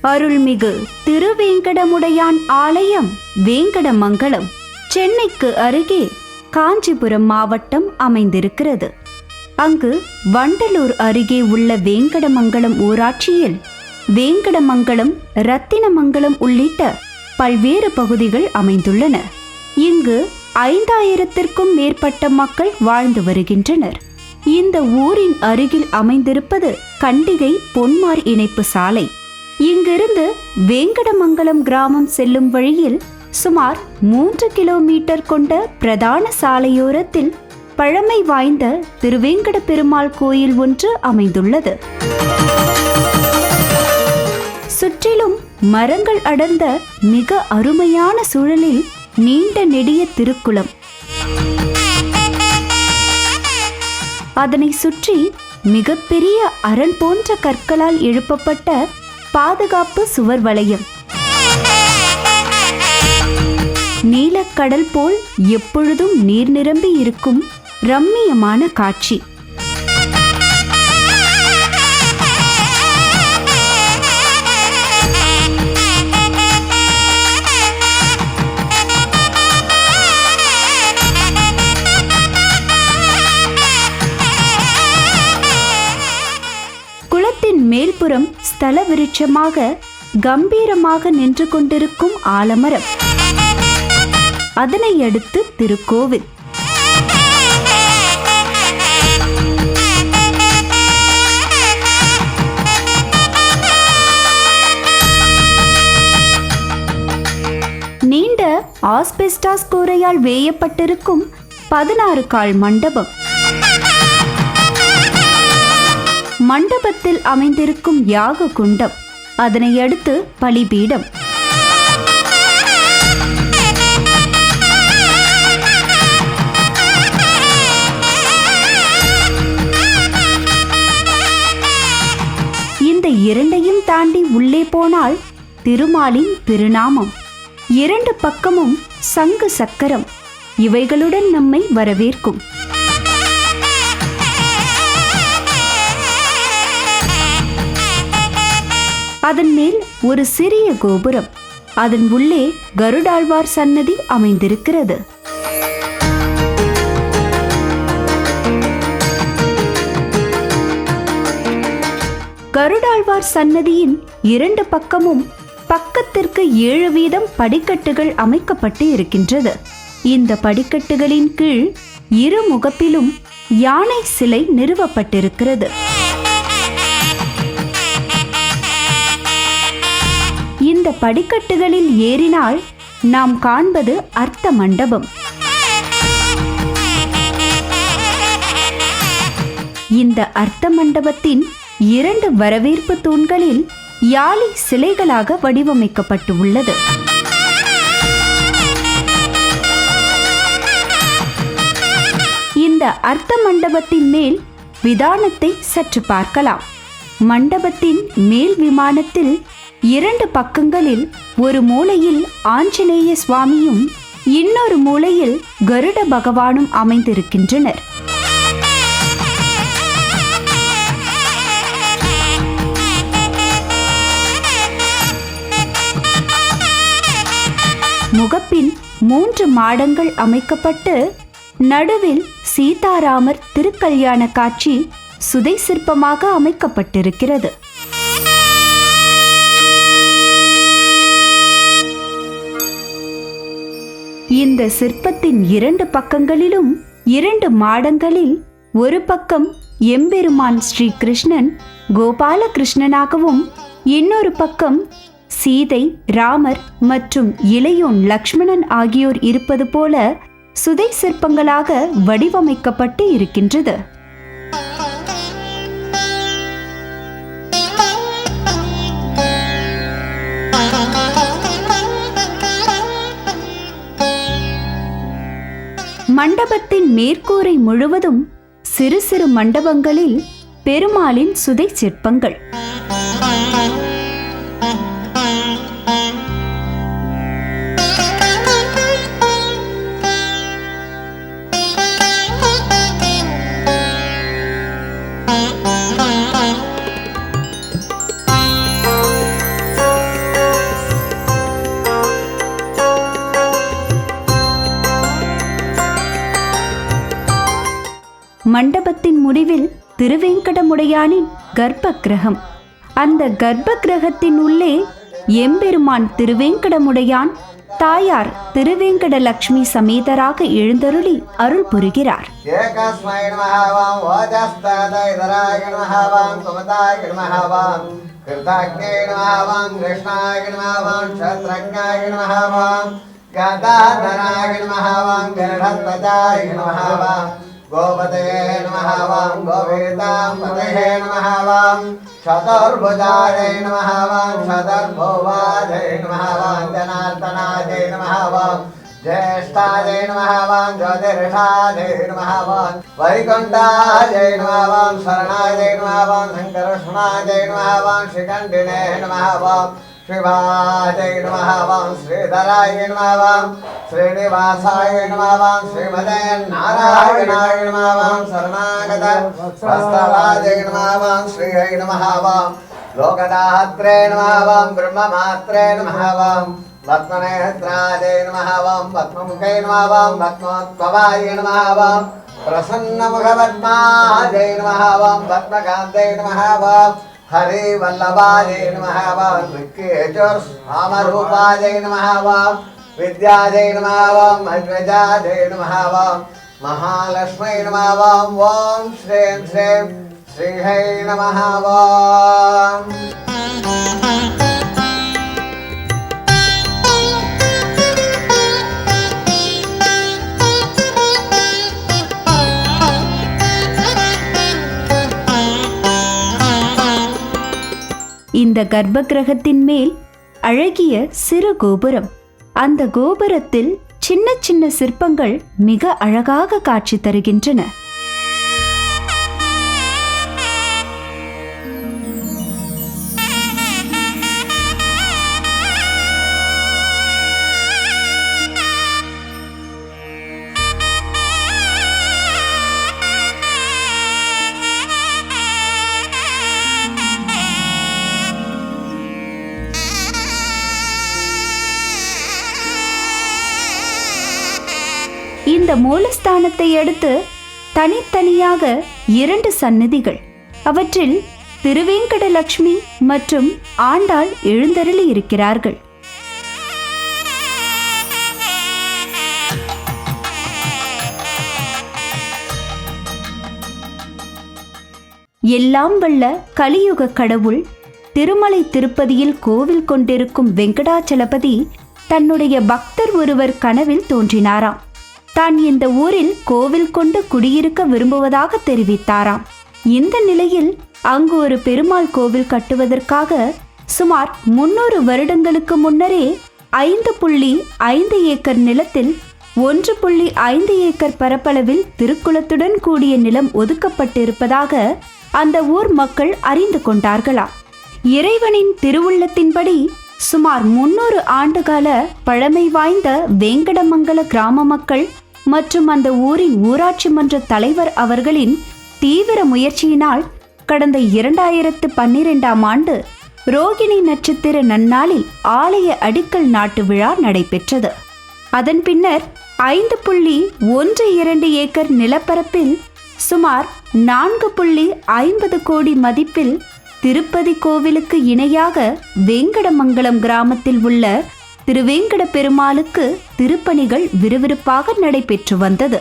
அருள்மிகு திருவேங்கடமுடையான் ஆலயம் வேங்கடமங்கலம் சென்னைக்கு அருகே காஞ்சிபுரம் மாவட்டம் அமைந்திருக்கிறது. அங்கு வண்டலூர் அருகே உள்ள வேங்கடமங்கலம் ஊராட்சியில் வேங்கடமங்கலம் ரத்தினமங்கலம் உள்ளிட்ட பல்வேறு பகுதிகள் அமைந்துள்ளன. இங்கு ஐந்தாயிரத்திற்கும் மேற்பட்ட மக்கள் வாழ்ந்து வருகின்றனர். இந்த ஊரின் அருகில் அமைந்திருப்பது கண்டிகை பொன்மார் இணைப்பு சாலை. இங்கிருந்து வேங்கடமங்கலம் கிராமம் செல்லும் வழியில் சுமார் மூன்று கிலோமீட்டர் கொண்ட பிரதான சாலையோரத்தில் பழமை வாய்ந்த திருவேங்கட பெருமாள் கோயில் ஒன்று அமைந்துள்ளது. சுற்றிலும் மரங்கள் அடர்ந்த மிக அருமையான சூழலில் நீண்ட நெடிய திருக்குளம். அதனை சுற்றி மிகப்பெரிய அரண் போன்ற கற்களால் எழுப்பப்பட்ட பாதுகாப்பு சுவர் வளையம். நீலக்கடல் போல் எப்பொழுதும் நீர் நிரம்பி இருக்கும் ரம்மியமான காட்சி. ஸ்தல விருட்சமாக கம்பீரமாக நின்று கொண்டிருக்கும் ஆலமரம். அதனை அடுத்து திருக்கோவில். நீண்ட ஆஸ்பெஸ்டாஸ் கூரையால் வேயப்பட்டிருக்கும் பதினாறு கால் மண்டபம். மண்டபத்தில் அமைந்திருக்கும் யாக குண்டம். அதனை அடுத்து பலிபீடம். இந்த இரண்டையும் தாண்டி உள்ளே போனால் திருமாலின் திருநாமம். இரண்டு பக்கமும் சங்கு சக்கரம். இவைகளுடன் நம்மை வரவேற்கும். அதன் மேல் ஒரு சிறிய கோபுரம். அதன் உள்ளே கருடாழ்வார் சன்னதி அமைந்திருக்கிறது. கருடாழ்வார் சன்னதியின் இரண்டு பக்கமும் பக்கத்திற்கு ஏழு வீதம் படிக்கட்டுகள் அமைக்கப்பட்டு இருக்கின்றது. இந்த படிக்கட்டுகளின் கீழ் இரு முகப்பிலும் யானை சிலை நிறுவப்பட்டிருக்கிறது. இந்த படிக்கட்டுகளில் ஏறினால் நாம் காண்பது அர்த்த மண்டபம். இந்த அர்த்த மண்டபத்தின் இரண்டு வரவேற்பு தூண்களில் யாழி சிலைகளாக வடிவமைக்கப்பட்டு உள்ளது இந்த அர்த்த மண்டபத்தின் மேல் விதானத்தை சற்று பார்க்கலாம். மண்டபத்தின் மேல் விமானத்தில் இரண்டு பக்கங்களில் ஒரு மூலையில் ஆஞ்சநேய சுவாமியும் இன்னொரு மூலையில் கருட பகவானும் அமைந்திருக்கின்றனர். முகப்பின் மூன்று மாடங்கள் அமைக்கப்பட்டு நடுவில் சீதாராமர் திருக்கல்யாண காட்சி சுதை சிற்பமாக அமைக்கப்பட்டிருக்கிறது. இந்த சிற்பத்தின் இரண்டு பக்கங்களிலும் இரண்டு மாடங்களில் ஒரு பக்கம் எம்பெருமான் ஸ்ரீ கிருஷ்ணன் கோபாலகிருஷ்ணனாகவும் இன்னொரு பக்கம் சீதை ராமர் மற்றும் இளையோன் லக்ஷ்மணன் ஆகியோர் இருப்பது போல சுதை சிற்பங்களாக வடிவமைக்கப்பட்டு இருக்கின்றது. மண்டபத்தின் மேற்கூரை முழுவதும் சிறு சிறு மண்டபங்களில் பெருமாளின் சுதை சிற்பங்கள். மண்டபத்தின் முடிவில் திருவேங்கடமுடையானின் கர்ப்ப கிரகம் அந்த கர்ப்ப கிரகத்தின் உள்ளே எம்பெருமான் திருவேங்கடமுடையான் தாயார் திருவேங்கட லட்சுமி சமேதராக எழுந்தருளி அருள் புரிகிறார். கதாதராகிணமஹாவாம் கருடத்வதாகிணமஹாவாம் वां वचस्तदैतराय नमः वां कुमताय नमः वां कृतज्ञै नमः वां कृष्णाय नमः वां क्षत्रज्ञाय नमः वां गदाधराय नमः वां गरुडध्वजाय नमः वां गोपते नमः वां गोवेदापतये नमः वां चतुर्भुजाय नमः वां चतुर्भुवाजय नमः वां जनार्दनाय नमः वां ज्येष्ठाय नमः वां ज्योतिषाय नमः वां वैकुण्ठाय नमः वां शरणाय नमः वां शङ्करष्णाय नमः वां श्रीकण्ठिने नमः वां शिवाय नमः वां श्रीधराय नमः वां श्रीनिवासाय नमः वां श्रीमते नारायणाय नमः वां शरणागत स्वस्तवाय नमः वां श्रीयै नमः वां लोकदात्रे नमः वां ब्रह्ममात्रे नमः वां पद्मनेत्राय नमः वां पद्ममुखे नमः वां पद्मोत्पवाय नमः वां प्रसन्नमुखपद्माय नमः वां पद्मकान्ते नमः वां హరి వల్లభాజై నమ వికేచర్ రామరూపాజై నమ విద్యాజై నమ మధ్వజాజై నమ మహాలక్ష్మై నమ ఓం శ్రీం శ్రీం శ్రీ హై నమ இந்த கர்ப்ப கிரகத்தின் மேல் அழகிய சிறு கோபுரம். அந்த கோபுரத்தில் சின்ன சின்ன சிற்பங்கள் மிக அழகாக காட்சி தருகின்றன. மூலஸ்தானத்தை அடுத்து தனித்தனியாக இரண்டு சன்னதிகள் அவற்றில் திருவேங்கடலட்சுமி மற்றும் ஆண்டாள் எழுந்தருளி இருக்கிறார்கள். எல்லாம் வல்ல கலியுக கடவுள் திருமலை திருப்பதியில் கோவில் கொண்டிருக்கும் வெங்கடாச்சலபதி தன்னுடைய பக்தர் ஒருவர் கனவில் தோன்றினாராம். தான் இந்த ஊரில் கோவில் கொண்டு குடியிருக்க விரும்புவதாக தெரிவித்தாராம். இந்த நிலையில் அங்கு ஒரு பெருமாள் கோவில் கட்டுவதற்காக சுமார் முன்னூறு வருடங்களுக்கு முன்னரே ஐந்து புள்ளி ஐந்து ஏக்கர் நிலத்தில் ஒன்று புள்ளி ஐந்து ஏக்கர் பரப்பளவில் திருக்குளத்துடன் கூடிய நிலம் ஒதுக்கப்பட்டிருப்பதாக அந்த ஊர் மக்கள் அறிந்து கொண்டார்களா இறைவனின் திருவுள்ளத்தின்படி சுமார் முன்னூறு ஆண்டுகால பழமை வாய்ந்த வேங்கடமங்கல கிராம மக்கள் மற்றும் அந்த ஊரின் ஊராட்சி மன்ற தலைவர் அவர்களின் தீவிர முயற்சியினால் கடந்த இரண்டாயிரத்து பன்னிரெண்டாம் ஆண்டு ரோகிணி நட்சத்திர நன்னாளில் ஆலய அடிக்கல் நாட்டு விழா நடைபெற்றது. அதன் பின்னர் ஐந்து புள்ளி ஒன்று இரண்டு ஏக்கர் நிலப்பரப்பில் சுமார் நான்கு புள்ளி ஐம்பது கோடி மதிப்பில் திருப்பதி கோவிலுக்கு இணையாக வேங்கடமங்கலம் கிராமத்தில் உள்ள திருவேங்கட பெருமாளுக்கு திருப்பணிகள் விறுவிறுப்பாக நடைபெற்று வந்தது.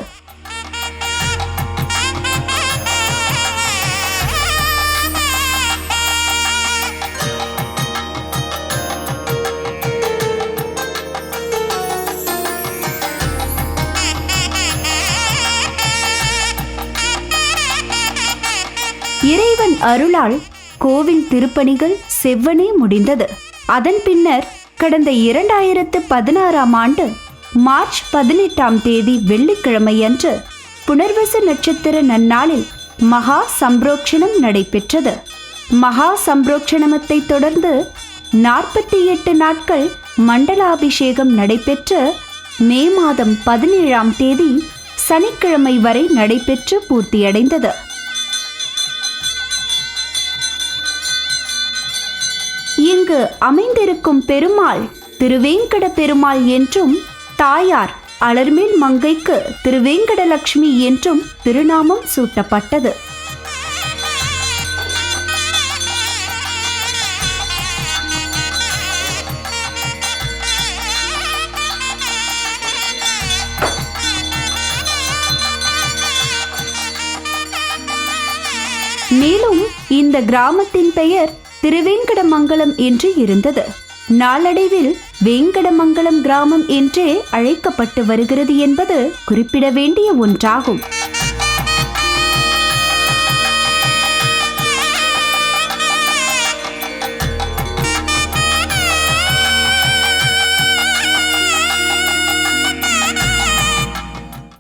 இறைவன் அருளால் கோவில் திருப்பணிகள் செவ்வனே முடிந்தது. அதன் பின்னர் கடந்த இரண்டாயிரத்து பதினாறாம் ஆண்டு மார்ச் பதினெட்டாம் தேதி வெள்ளிக்கிழமையன்று புனர்வசு நட்சத்திர நன்னாளில் மகா சம்ப்ரோக்ஷணம் நடைபெற்றது. மகா சம்பிரோக்ஷணமத்தை தொடர்ந்து நாற்பத்தி எட்டு நாட்கள் மண்டலாபிஷேகம் நடைபெற்று மே மாதம் பதினேழாம் தேதி சனிக்கிழமை வரை நடைபெற்று பூர்த்தியடைந்தது. இங்கு அமைந்திருக்கும் பெருமாள் திருவேங்கட பெருமாள் என்றும் தாயார் அலர்மேல் மங்கைக்கு திருவேங்கடலட்சுமி என்றும் திருநாமம் சூட்டப்பட்டது. மேலும் இந்த கிராமத்தின் பெயர் திருவேங்கடமங்கலம் என்று இருந்தது. நாளடைவில் வேங்கடமங்கலம் கிராமம் என்றே அழைக்கப்பட்டு வருகிறது என்பது குறிப்பிட வேண்டிய ஒன்றாகும்.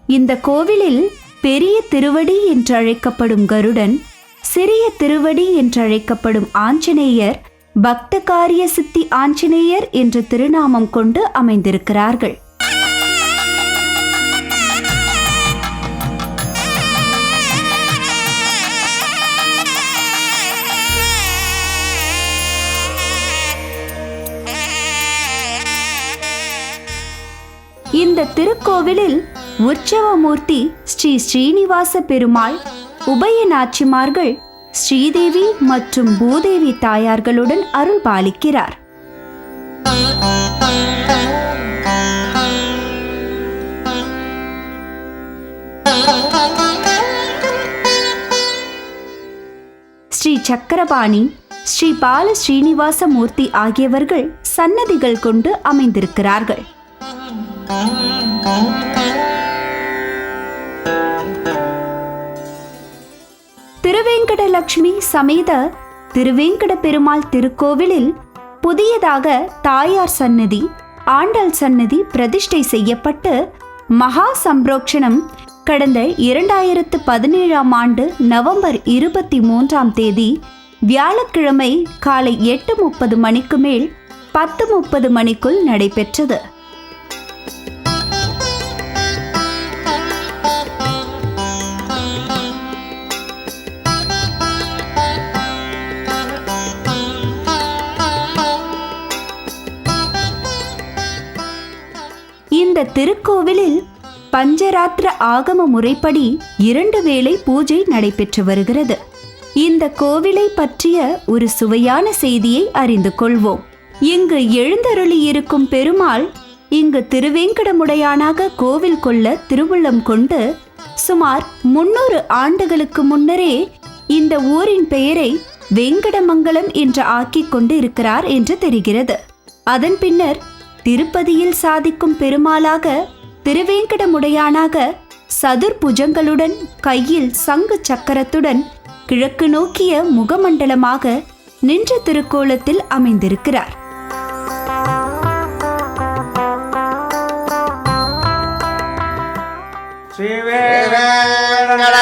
இந்த கோவிலில் பெரிய திருவடி என்று அழைக்கப்படும் கருடன் சிறிய திருவடி என்று அழைக்கப்படும் ஆஞ்சநேயர் பக்த காரிய சித்தி ஆஞ்சநேயர் என்ற திருநாமம் கொண்டு அமைந்திருக்கிறார்கள். இந்த திருக்கோவிலில் உற்சவமூர்த்தி ஸ்ரீ ஸ்ரீனிவாச பெருமாள் உபய நாச்சிமார்கள் ஸ்ரீதேவி மற்றும் பூதேவி தாயார்களுடன் அருள் பாலிக்கிறார். ஸ்ரீ சக்கரபாணி ஸ்ரீ பால ஸ்ரீனிவாச மூர்த்தி ஆகியவர்கள் சன்னதிகள் கொண்டு அமைந்திருக்கிறார்கள். திருவேங்கடலட்சுமி சமேத திருவேங்கட பெருமாள் திருக்கோவிலில் புதியதாக தாயார் சன்னதி ஆண்டாள் சன்னதி பிரதிஷ்டை செய்யப்பட்டு மகா சம்ரோக்ஷணம் கடந்த இரண்டாயிரத்து பதினேழாம் ஆண்டு நவம்பர் இருபத்தி மூன்றாம் தேதி வியாழக்கிழமை காலை எட்டு முப்பது மணிக்கு மேல் பத்து முப்பது மணிக்குள் நடைபெற்றது. இந்த திருக்கோவிலில் பஞ்சராத்திர ஆகம முறைப்படி இரண்டு வேளை பூஜை நடைபெற்று வருகிறது. இந்த கோவிலை பற்றிய ஒரு சுவையான செய்தியை அறிந்து கொள்வோம். இங்கு எழுந்தருளி இருக்கும் பெருமாள் இங்கு திருவேங்கடமுடையானாக கோவில் கொள்ள திருவுள்ளம் கொண்டு சுமார் முன்னூறு ஆண்டுகளுக்கு முன்னரே இந்த ஊரின் பெயரை வேங்கடமங்கலம் என்று ஆக்கிக் கொண்டு இருக்கிறார் என்று தெரிகிறது. அதன் பின்னர் திருப்பதியில் சாதிக்கும் பெருமாளாக திருவேங்கடமுடையானாக சதுர் புஜங்களுடன் கையில் சங்கு சக்கரத்துடன் கிழக்கு நோக்கிய முகமண்டலமாக நின்ற திருக்கோலத்தில் அமைந்திருக்கிறார்.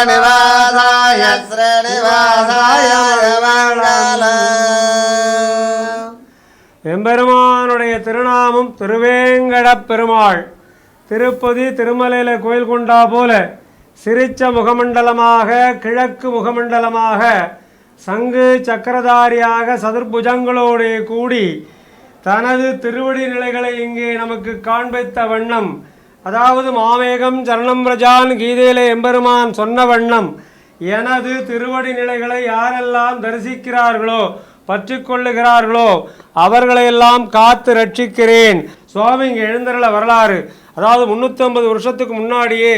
நிவாசாய ஸ்ரீனிவாசாய மங்களம் எம்பெருமானுடைய திருநாமம் திருவேங்கடப் பெருமாள் திருப்பதி திருமலையில் கோயில் கொண்டா போல சிரிச்ச முகமண்டலமாக கிழக்கு முகமண்டலமாக சங்கு சக்கரதாரியாக சதுர்புஜங்களோடு கூடி தனது திருவடி நிலைகளை இங்கே நமக்கு காண்பித்த வண்ணம் அதாவது மாமேகம் சரணம் பிரஜான் கீதையிலே எம்பெருமான் சொன்ன வண்ணம் எனது திருவடி நிலைகளை யாரெல்லாம் தரிசிக்கிறார்களோ பற்றி கொள்ளுகிறார்களோ அவர்களையெல்லாம் காத்து ரட்சிக்கிறேன். சுவாமி இங்கே எழுந்தருள வரலாறு. அதாவது முந்நூற்றம்பது வருஷத்துக்கு முன்னாடியே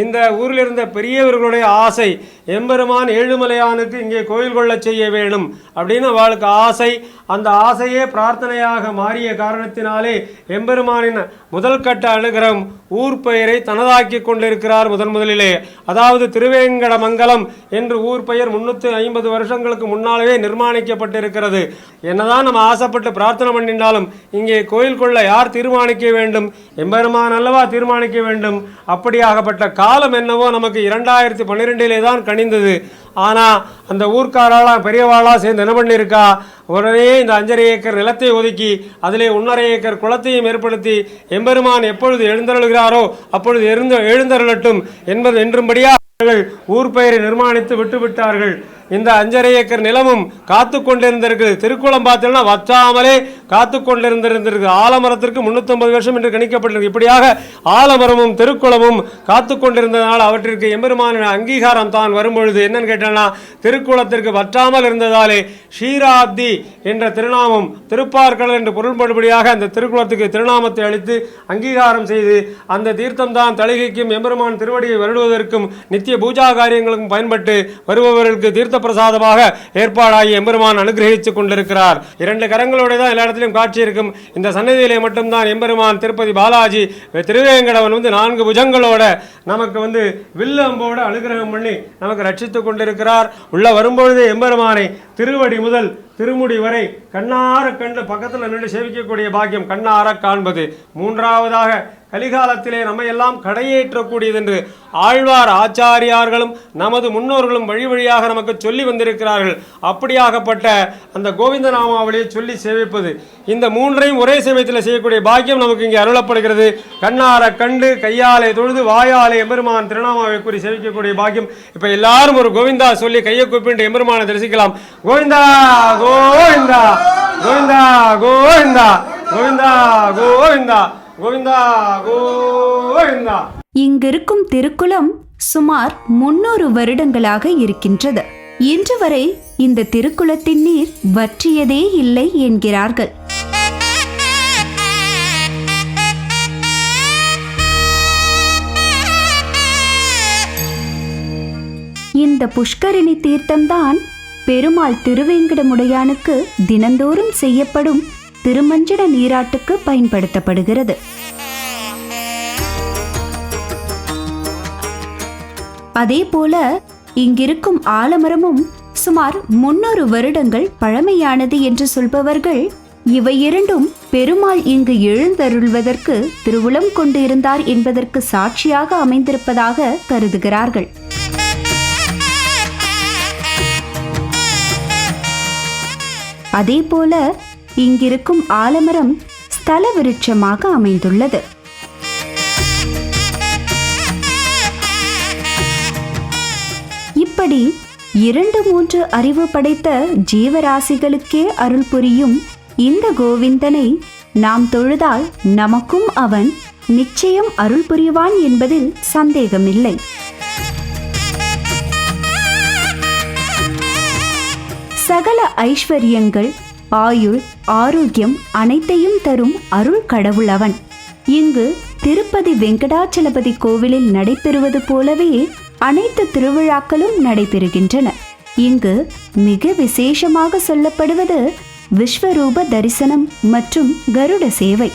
இந்த ஊரில் இருந்த பெரியவர்களுடைய ஆசை எம்பெருமான் ஏழுமலையானுக்கு இங்கே கோயில் கொள்ளச் செய்ய வேணும் அப்படின்னு அவளுக்கு ஆசை. அந்த ஆசையே பிரார்த்தனையாக மாறிய காரணத்தினாலே எம்பெருமானின் முதல் கட்ட அனுகிரகம் ஊர் பெயரை தனதாக்கி கொண்டிருக்கிறார் முதன் முதலிலே. அதாவது திருவேங்கடமங்கலம் என்று ஊர் பெயர் முன்னூற்றி ஐம்பது வருஷங்களுக்கு முன்னாலே நிர்மாணிக்கப்பட்டிருக்கிறது. என்னதான் நம்ம ஆசைப்பட்டு பிரார்த்தனை பண்ணினாலும் இங்கே கோயில் கொள்ள யார் தீர்மானிக்க வேண்டும்? எம்பெருமான அல்லவா தீர்மானிக்க வேண்டும். அப்படியாகப்பட்ட காலம் என்னவோ நமக்கு இரண்டாயிரத்தி பன்னிரெண்டிலே தான் கணிந்தது ஆனால் அந்த ஊர்க்காராலாம் பெரியவாளாக சேர்ந்து என்ன பண்ணியிருக்கா உடனே இந்த அஞ்சரை ஏக்கர் நிலத்தை ஒதுக்கி அதிலே ஒன்றரை ஏக்கர் குளத்தையும் ஏற்படுத்தி எம்பெருமான் எப்பொழுது எழுந்தருளுகிறாரோ அப்பொழுது எழுந்த எழுந்தருளட்டும் என்பது என்றும்படியாக அவர்கள் ஊர் பெயரை நிர்மாணித்து விட்டு விட்டார்கள் இந்த அஞ்சரை ஏக்கர் நிலமும் காத்து கொண்டிருந்திருக்கு திருக்குளம் பார்த்தீங்கன்னா வற்றாமலே காத்து கொண்டிருந்திருந்திருக்கு ஆலமரத்திற்கு முன்னூத்தொன்பது வருஷம் என்று கணிக்கப்பட்டிருக்கு. இப்படியாக ஆலமரமும் திருக்குளமும் காத்து கொண்டிருந்ததனால் அவற்றிற்கு எம்பெருமானின் அங்கீகாரம் தான் வரும்பொழுது என்னன்னு கேட்டேன்னா திருக்குளத்திற்கு வற்றாமல் இருந்ததாலே ஷீராப்தி என்ற திருநாமம் திருப்பார்கடல் என்று பொருள்படுபடியாக அந்த திருக்குளத்துக்கு திருநாமத்தை அளித்து அங்கீகாரம் செய்து அந்த தீர்த்தம் தான் எம்பெருமான் திருவடியை வருடுவதற்கும் நித்திய பூஜா காரியங்களுக்கும் பயன்பட்டு வருபவர்களுக்கு தீர்த்தம் தீர்த்த பிரசாதமாக ஏற்பாடாகி எம்பெருமான் அனுகிரகித்துக் கொண்டிருக்கிறார். இரண்டு கரங்களோட தான் எல்லா இடத்திலும் காட்சி இருக்கும். இந்த சன்னதியிலே மட்டும்தான் எம்பெருமான் திருப்பதி பாலாஜி திருவேங்கடவன் வந்து நான்கு புஜங்களோட நமக்கு வந்து வில்லு அம்போட அனுகிரகம் பண்ணி நமக்கு ரட்சித்துக் கொண்டிருக்கிறார். உள்ள வரும்பொழுது எம்பெருமானை திருவடி முதல் திருமுடி வரை கண்ணார கண்டு பக்கத்தில் நின்று சேவிக்கக்கூடிய பாக்கியம் கண்ணார காண்பது. மூன்றாவதாக கலிகாலத்திலே நம்ம எல்லாம் கடையேற்றக்கூடியது என்று ஆழ்வார் ஆச்சாரியார்களும் நமது முன்னோர்களும் வழி வழியாக நமக்கு சொல்லி வந்திருக்கிறார்கள். அப்படியாகப்பட்ட அந்த கோவிந்த நாமாவளியை சொல்லி சேவிப்பது இந்த மூன்றையும் ஒரே சமயத்தில் செய்யக்கூடிய பாக்கியம் நமக்கு இங்கே அருளப்படுகிறது. கண்ணார கண்டு கையாலே தொழுது வாயாலே எம்பெருமான் திருநாமாவை கூறி சேவிக்கக்கூடிய பாக்கியம். இப்போ எல்லாரும் ஒரு கோவிந்தா சொல்லி கையை கூப்பிட்டு எம்பெருமானை தரிசிக்கலாம். கோவிந்தா கோவிந்தா கோவிந்தா கோவிந்தா கோவிந்தா கோவிந்தா. கோவிந்தா கோவிந்தா. இங்கிருக்கும் திருக்குளம் சுமார் முன்னூறு வருடங்களாக இருக்கின்றது. இன்று வரை இந்த திருக்குளத்தின் நீர் வற்றியதே இல்லை என்கிறார்கள். இந்த புஷ்கரிணி தீர்த்தம்தான் பெருமாள் திருவேங்கடமுடையானுக்கு தினந்தோறும் செய்யப்படும் திருமஞ்சன நீராட்டுக்கு பயன்படுத்தப்படுகிறது. அதே போல இங்கிருக்கும் ஆலமரமும் சுமார் முன்னூறு வருடங்கள் பழமையானது என்று சொல்பவர்கள் இவை இரண்டும் பெருமாள் இங்கு எழுந்தருள்வதற்கு திருவுளம் கொண்டு இருந்தார் என்பதற்கு சாட்சியாக அமைந்திருப்பதாக கருதுகிறார்கள். அதே போல இங்கிருக்கும் ஆலமரம் ஸ்தல விருட்சமாக அமைந்துள்ளது. இப்படி இரண்டு மூன்று அறிவு படைத்த ஜீவராசிகளுக்கே அருள் புரியும் இந்த கோவிந்தனை நாம் தொழுதால் நமக்கும் அவன் நிச்சயம் அருள் புரிவான் என்பதில் சந்தேகமில்லை. சகல ஐஸ்வர்யங்கள் ஆயுள் ஆரோக்கியம் அனைத்தையும் தரும் அருள் கடவுள் அவன் இங்கு திருப்பதி வெங்கடாச்சலபதி கோவிலில் நடைபெறுவது போலவே அனைத்து திருவிழாக்களும் நடைபெறுகின்றன. இங்கு மிக விசேஷமாக சொல்லப்படுவது விஸ்வரூப தரிசனம் மற்றும் கருட சேவை.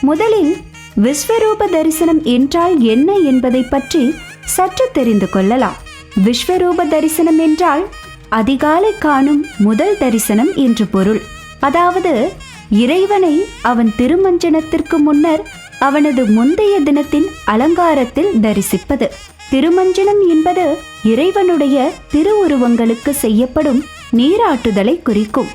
முதலில் விஸ்வரூப தரிசனம் என்றால் என்ன என்பதை பற்றி சற்று தெரிந்து கொள்ளலாம். விஸ்வரூப தரிசனம் என்றால் அதிகாலை காணும் முதல் தரிசனம் என்று பொருள். அதாவது இறைவனை அவன் திருமஞ்சனத்திற்கு முன்னர் அவனது முந்தைய தினத்தின் அலங்காரத்தில் தரிசிப்பது. திருமஞ்சனம் என்பது இறைவனுடைய திருவுருவங்களுக்கு செய்யப்படும் நீராட்டுதலை குறிக்கும்.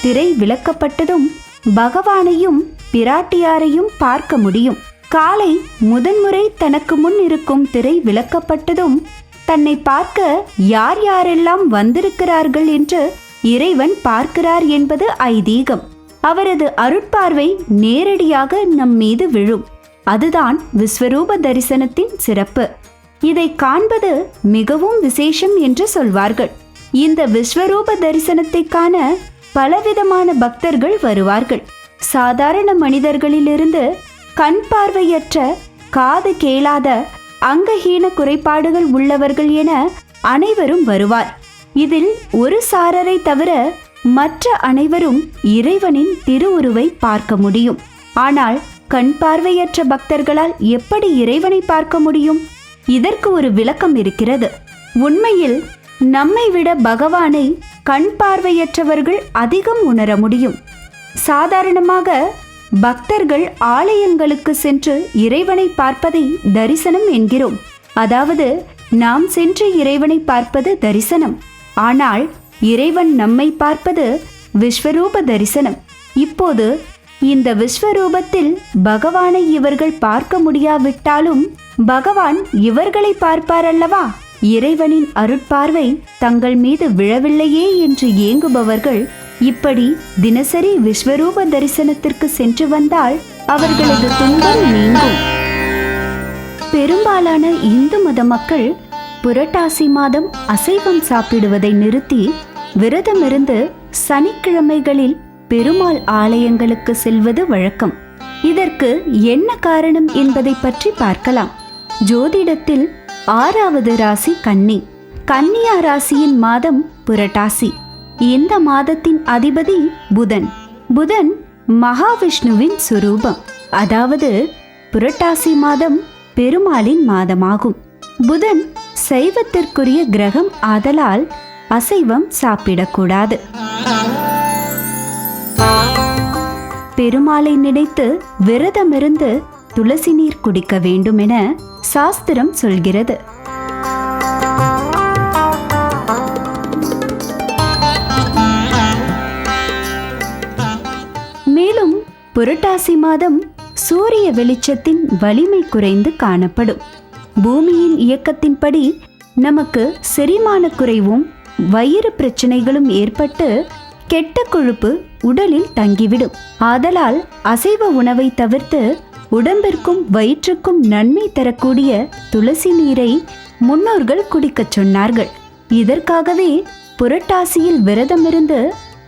திரை விளக்கப்பட்டதும் பகவானையும் பிராட்டியாரையும் பார்க்க முடியும். காலை முதன்முறை தனக்கு முன் இருக்கும் திரை விளக்கப்பட்டதும் தன்னை பார்க்க யார் யாரெல்லாம் வந்திருக்கிறார்கள் என்று இறைவன் பார்க்கிறார் என்பது ஐதீகம். அவரது அருட்பார்வை நேரடியாக நம் மீது விழும். அதுதான் விஸ்வரூப தரிசனத்தின் சிறப்பு. இதை காண்பது மிகவும் விசேஷம் என்று சொல்வார்கள். இந்த விஸ்வரூப தரிசனத்தை காண பலவிதமான பக்தர்கள் வருவார்கள். சாதாரண மனிதர்களிலிருந்து கண் பார்வையற்ற காது கேளாத அங்கஹீன குறைபாடுகள் உள்ளவர்கள் என அனைவரும் வருவார். இதில் ஒரு சாரரை தவிர மற்ற அனைவரும் இறைவனின் திருவுருவை பார்க்க முடியும். ஆனால் கண் பார்வையற்ற பக்தர்களால் எப்படி இறைவனை பார்க்க முடியும்? இதற்கு ஒரு விளக்கம் இருக்கிறது. உண்மையில் நம்மை விட பகவானை கண் பார்வையற்றவர்கள் அதிகம் உணர முடியும். சாதாரணமாக பக்தர்கள் ஆலயங்களுக்கு சென்று இறைவனை பார்ப்பதை தரிசனம் என்கிறோம். அதாவது நாம் சென்று இறைவனை பார்ப்பது தரிசனம். ஆனால் இறைவன் நம்மை பார்ப்பது விஸ்வரூப தரிசனம். இப்போது இந்த விஸ்வரூபத்தில் பகவானை இவர்கள் பார்க்க முடியாவிட்டாலும் பகவான் இவர்களை பார்ப்பார் அல்லவா? இறைவனின் அருட்பார்வை தங்கள் மீது விழவில்லையே என்று ஏங்குபவர்கள் இப்படி தினசரி விஸ்வரூப தரிசனத்திற்கு சென்று வந்தால் அவர்களது துன்பம் நீங்கும். பெரும்பாலான இந்து மத மக்கள் புரட்டாசி மாதம் அசைவம் சாப்பிடுவதை நிறுத்தி விரதமிருந்து சனிக்கிழமைகளில் பெருமாள் ஆலயங்களுக்கு செல்வது வழக்கம். இதற்கு என்ன காரணம் என்பதை பற்றி பார்க்கலாம். ஜோதிடத்தில் ஆறாவது ராசி கன்னி. கன்னியா ராசியின் மாதம் புரட்டாசி. இந்த மாதத்தின் அதிபதி புதன். புதன் மகாவிஷ்ணுவின் சுரூபம். அதாவது புரட்டாசி மாதம் பெருமாளின் மாதமாகும். புதன் சைவத்திற்குரிய கிரகம் ஆதலால் அசைவம் சாப்பிடக்கூடாது. பெருமாளை நினைத்து விரதமிருந்து துளசி நீர் குடிக்க வேண்டும் என சாஸ்திரம் சொல்கிறது. மேலும் புரட்டாசி மாதம் சூரிய வெளிச்சத்தின் வலிமை குறைந்து காணப்படும். பூமியின் இயக்கத்தின்படி நமக்கு செரிமான குறைவும் வயிறு பிரச்சனைகளும் ஏற்பட்டு கெட்ட கொழுப்பு உடலில் தங்கிவிடும். ஆதலால் அசைவ உணவை தவிர்த்து உடம்பிற்கும் வயிற்றுக்கும் நன்மை தரக்கூடிய துளசி நீரை முன்னோர்கள் குடிக்கச் சொன்னார்கள். இதற்காகவே புரட்டாசியில் விரதமிருந்து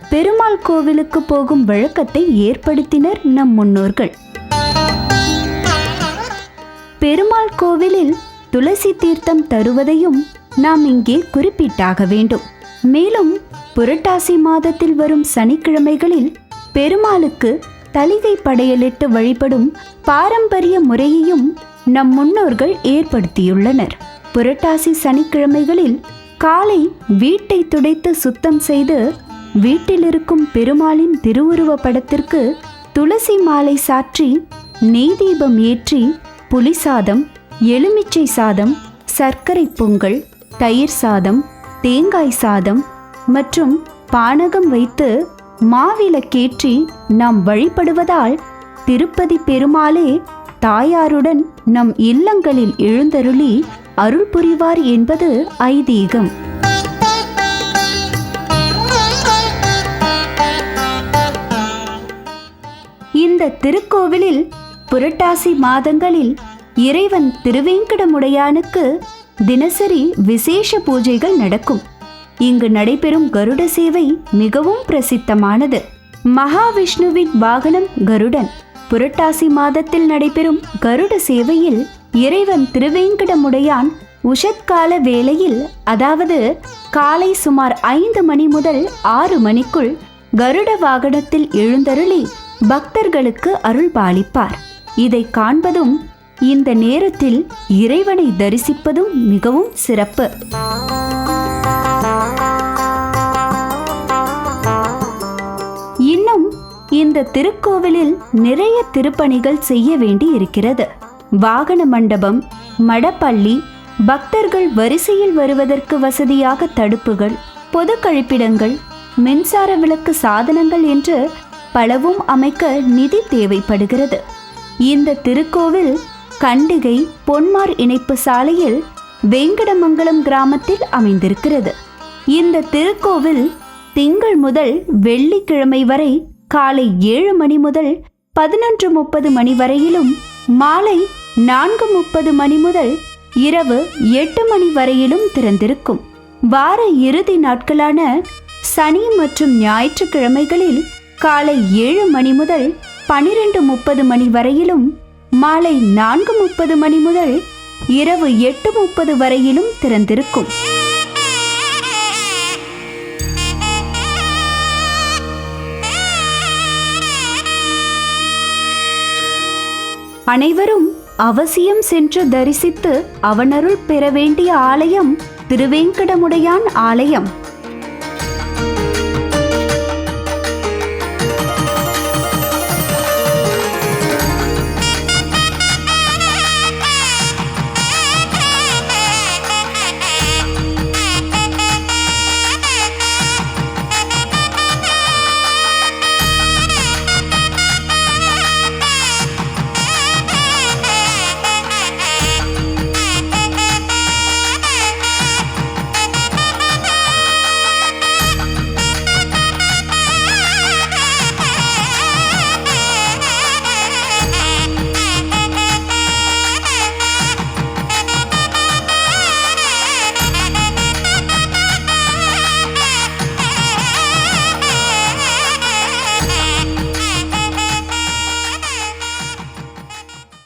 பெருமாள் கோவிலுக்கு போகும் வழக்கத்தை ஏற்படுத்தினர் நம் முன்னோர்கள். பெருமாள் கோவிலில் துளசி தீர்த்தம் தருவதையும் நாம் இங்கே குறிப்பிட்டாக வேண்டும். மேலும் புரட்டாசி மாதத்தில் வரும் சனிக்கிழமைகளில் பெருமாளுக்கு தலிகை படையலிட்டு வழிபடும் பாரம்பரிய முறையையும் நம் முன்னோர்கள் ஏற்படுத்தியுள்ளனர். புரட்டாசி சனிக்கிழமைகளில் காலை வீட்டை துடைத்து சுத்தம் செய்து வீட்டில் இருக்கும் பெருமாளின் திருவுருவ படத்திற்கு துளசி மாலை சாற்றி நெய் தீபம் ஏற்றி புளி சாதம் எலுமிச்சை சாதம் சர்க்கரை பொங்கல் தயிர் சாதம் தேங்காய் சாதம் மற்றும் பானகம் வைத்து மாவிளக்கேற்றி நாம் வழிபடுவதால் திருப்பதி பெருமாளே தாயாருடன் நம் இல்லங்களில் எழுந்தருளி அருள் புரிவார் என்பது ஐதீகம். இந்த திருக்கோவிலில் புரட்டாசி மாதங்களில் இறைவன் திருவேங்கடமுடையானுக்கு தினசரி விசேஷ பூஜைகள் நடக்கும். இங்கு நடைபெறும் கருட சேவை மிகவும் பிரசித்தமானது. மகாவிஷ்ணுவின் வாகனம் கருடன். புரட்டாசி மாதத்தில் நடைபெறும் கருட சேவையில் இறைவன் திருவேங்கடமுடையான் உஷத்கால வேளையில் அதாவது காலை சுமார் ஐந்து மணி முதல் ஆறு மணிக்குள் கருட வாகனத்தில் எழுந்தருளி பக்தர்களுக்கு அருள் பாலிப்பார் இதை காண்பதும் இந்த நேரத்தில் இறைவனை தரிசிப்பதும் மிகவும் சிறப்பு. இந்த திருக்கோவிலில் நிறைய திருப்பணிகள் செய்ய வேண்டி இருக்கிறது வாகன மண்டபம் மடப்பள்ளி பக்தர்கள் வரிசையில் வருவதற்கு வசதியாக தடுப்புகள் பொது கழிப்பிடங்கள் மின்சார விளக்கு சாதனங்கள் என்று பலவும் அமைக்க நிதி தேவைப்படுகிறது. இந்த திருக்கோவில் கண்டிகை பொன்மார் இணைப்பு சாலையில் வேங்கடமங்கலம் கிராமத்தில் அமைந்திருக்கிறது. இந்த திருக்கோவில் திங்கள் முதல் வெள்ளிக்கிழமை வரை காலை ஏழு மணி முதல் பதினொன்று முப்பது மணி வரையிலும் மாலை நான்கு முப்பது மணி முதல் இரவு எட்டு மணி வரையிலும் திறந்திருக்கும். வார இறுதி நாட்களான சனி மற்றும் ஞாயிற்றுக்கிழமைகளில் காலை ஏழு மணி முதல் பனிரெண்டு முப்பது மணி வரையிலும் மாலை நான்கு முப்பது மணி முதல் இரவு எட்டு முப்பது வரையிலும் திறந்திருக்கும். அனைவரும் அவசியம் சென்று தரிசித்து அவனருள் பெற வேண்டிய ஆலயம் திருவேங்கடமுடையான் ஆலயம்.